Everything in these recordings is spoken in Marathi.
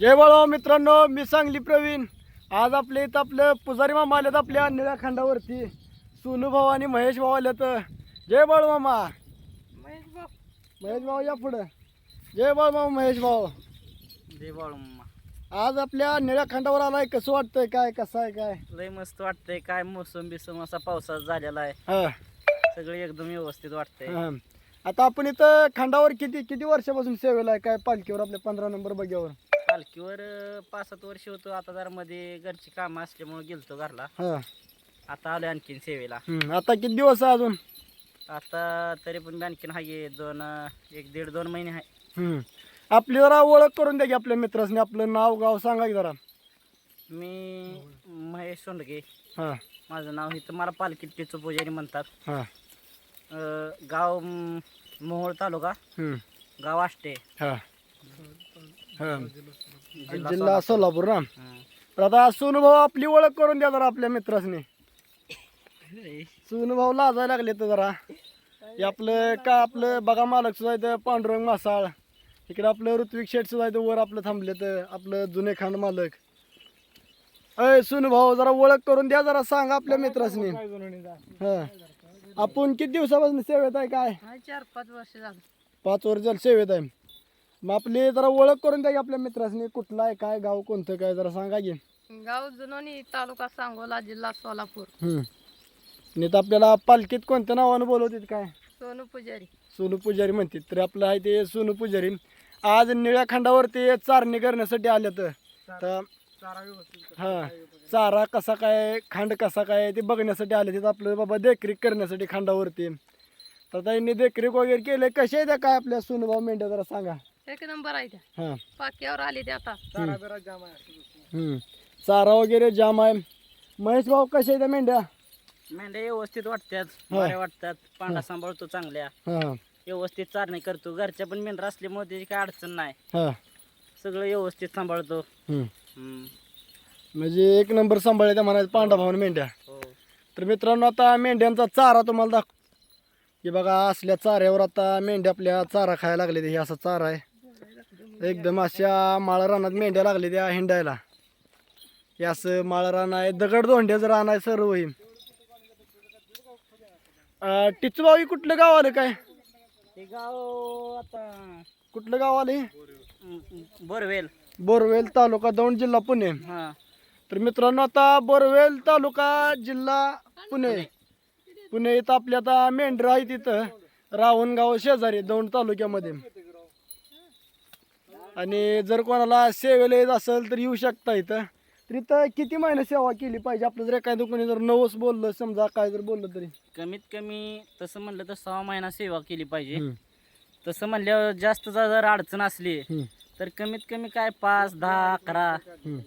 जय बाळा मित्रांनो मी सांगली प्रवीण. आज आपल्या इथं आपलं पुजारी मामा आलेत आपल्या निळ्या खंडावरती. सोनू भाऊ आणि महेश भाऊ आलेत. जय बाळू मामा. महेश भाऊ. या पुढं. जय बाळू मामा महेश भाऊ. जय बाळूम्मा आज आपल्या निळ्या खंडावर आलाय. कसं वाटतंय? काय कसं आहे काय? लय मस्त वाटतंय. काय मोसम बिसम असा पावसाचा झालेला आहे. सगळे एकदम व्यवस्थित वाटतंय. आता आपण इथं खंडावर किती किती वर्षापासून सेवेला आहे? काय पालखीवर आपल्या पंधरा नंबर बग्यावर? पालखीवर पाच सात वर्ष होतो. आता जरा मध्ये घरची कामं असल्यामुळे गेलतो घरला. हा. आता आलोय आणखीन सेवेला. हम्म. आता किती दिवस आहे अजून? आता तरी पण मी आणखीन आहे दोन एक दीड दोन महिने आहे हम्म. आपली जरा ओळख करून द्या की आपल्या मित्रासने आपलं नाव गाव सांगा की जरा. मी महेश सोंडगे. हा. माझं नाव इथं मला पालखीत टिचू पुजारी म्हणतात. हा. अं, गाव म, मोहोळ तालुका. हम्म. गाव आष्टे. हा. हा. जिल्हा सोलापूर. ना? हं. तर आता सोनू भाऊ आपली ओळख करून द्या जरा आपल्या मित्रासने. सोनू भाऊ लाजायला लागले तर जरा. हे आपलं का आपलं बघा मालक सुद्धा इथं पांडुरंग मासाळ. इकडे आपलं ऋत्विक शेठ सुद्धा इथं वर आपलं थांबले तर आपलं जुने खांड मालक. अय सोनू भाऊ जरा ओळख करून द्या जरा सांगा आपल्या मित्रासने. हा. आपण किती दिवसापासून सेवेत आहे काय? चार पाच वर्ष झालं. पाच वर्ष झाली सेवेत आहे. मग आपली जरा ओळख करून द्या की आपल्या मित्रासने कुठला आहे काय गाव कोणतं काय जरा सांगा की. गाव जुनोनी तालुका सांगोला जिल्हा सोलापूर. हम्म. नाही तर आपल्याला पालखीत कोणत्या नावानं बोलवतात काय? सोनू पुजारी. सोनू पुजारी म्हणतात. तर आपलं आहे ते सोनू पुजारी. आज निळ्या खंडावर ते चारणी करण्यासाठी आले तर हा. चारा कसा काय खांड कसा काय ते बघण्यासाठी आले तिथं आपलं बाबा देखरेख करण्यासाठी खांडावरती. तर त्यांनी देखरेख वगैरे केले कसे आहे त्या काय आपल्या सोनूभाऊ मेंढ्या जरा सांगा. एक नंबर आहे त्या. हां. पाक्यावर आली ते आता. हम्म. चारा वगैरे जाम आहे. महेश भाऊ कसे आहे त्या मेंढ्या? मेंढ्या व्यवस्थित वाटतात हा. बऱ्या वाटतात पांढरा सांभाळतो चांगल्या. हां. व्यवस्थित चारणी करतो. घरच्या पण मेंढरा असल्यामुळे त्याची काय अडचण नाही. हां. सगळं व्यवस्थित सांभाळतो. हम्म. म्हणजे एक नंबर सांभाळायचा म्हणायचं पांडा भाऊन मेंढ्या. हो. तर मित्रांनो आता मेंढ्यांचा चारा तुम्हाला दाख हे बघा असल्या चाऱ्यावर आता मेंढ्या आपल्या चारा खायला लागले हे असा चारा आहे. एकदम अशा माळ रानात मेंढ्या लागले त्या हिंडायला. हे असं माळ रान आहे. दगड दोंड्याचं रान आहे सर्व हे. टिचूबावी कुठलं गाव आलं काय? हे गाव आता कुठलं गाव आलं हे? बोरवेल. बोरवेल तालुका दौंड जिल्हा पुणे. हा. तर मित्रांनो आता बोरवेल तालुका जिल्हा पुणे. पुणे इथं आपल्या आता मेंढरा आहे तिथं रावणगाव शेजारी दौंड तालुक्यामध्ये. आणि जर कोणाला सेवेला येत असेल तर येऊ शकता इथं. तर इथं किती महिने सेवा केली पाहिजे? आपलं जर एखाद्या कोणी जर नवस बोललं समजा काय जर बोललं तरी. कमीत कमी तसं म्हणलं तर सहा महिना सेवा केली पाहिजे. तसं म्हणल्यावर जास्त जर अडचण असली हम्म, तर कमीत कमी काय पाच दहा अकरा हम्म,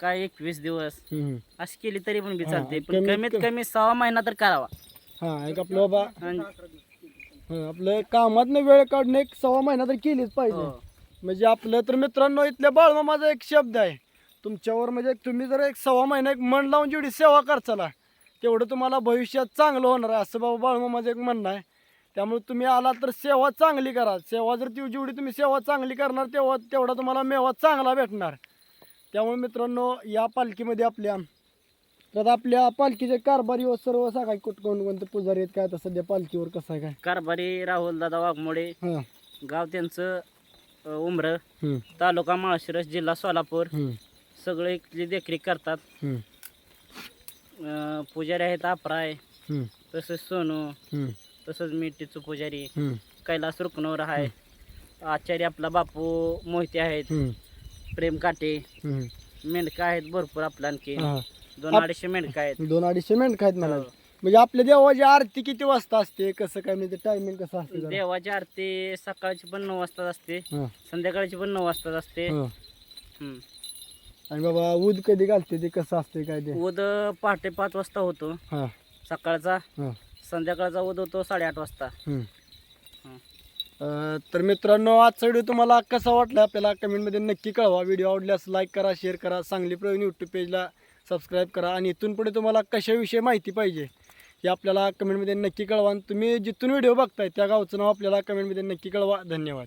काय एकवीस दिवस हम्म. अशी केली तरी पण बी चालते. पण कमीत कमीत कमी- सहा महिना तर करावा. हा एक आपलं बाबा. आणि- हा, आपलं कामातनं वेळ काढणं एक सव्वा महिना तर केलीच पाहिजे. हो. म्हणजे आपलं तर मित्रांनो इथल्या बाळमामाचा एक शब्द आहे. तुमच्यावर म्हणजे तुम्ही जर एक सव्वा महिना एक मन लावून जेवढी सेवा करचाला तेवढं तुम्हाला भविष्यात चांगलं होणार आहे. असं बाबा बाळमामाचं एक म्हणणं आहे. त्यामुळे तुम्ही आला तर सेवा चांगली करा. सेवा जर ती जेवढी तुम्ही सेवा चांगली करणार तेव्हा तेवढा तुम्हाला मेवा चांगला भेटणार. त्यामुळे मित्रांनो या पालखीमध्ये आपल्या तर आपल्या पालखीचे कारभारी व सर्व सांगा कुठ कोण कोणते पुजारी आहेत काय? आता सध्या पालखीवर कसं आहे काय? कारभारी राहुल दादा वाघमोडे हां. गाव त्यांचं उमरं हम्म, तालुका माळशिरस जिल्हा सोलापूर. हम्म, सगळे इथली देखरेख करतात. हम्म, अ, पुजारी आहेत आपराय हम्म, तसंच सोनू हम्म, तसंच मी टिचू पुजारी कैलास रुकनवर आहे. आचार्य आपला बापू मोहिते आहेत. प्रेम काटे. मेंढका आहेत भरपूर आपला आणखी. दोन अडीचशे मेंढका आहेत. दोन अडीचशे मिनिट खायत मला हो. म्हणजे आपल्या देवाची आरती किती वाजता असते? कसं काय? म्हणजे टायमिंग कसं असते? देवाची आरती सकाळची पण नऊ वाजता असते. संध्याकाळची पण नऊ वाजता असते. हा. हम्म. आणि बाबा ऊद कधी घालते? ते कसं असते? काय ते? उद पहाटे पाच वाजता होतो. सकाळचा. संध्याकाळचा उद होतो साडेआठ वाजता. हं. अं, तर मित्रांनो आजचा व्हिडिओ तुम्हाला कसा वाटला आपल्याला कमेंटमध्ये नक्की कळवा व्हिडिओ आवडल्यास लाईक करा शेअर करा सांगली प्रवीण यूट्यूब पेजला सबस्क्राईब करा आणि इथून पुढे तुम्हाला कशाविषयी माहिती पाहिजे हे आपल्याला कमेंटमध्ये नक्की कळवा आणि तुम्ही जिथून व्हिडिओ बघताय त्या गावचं नाव आपल्याला कमेंटमध्ये नक्की कळवा धन्यवाद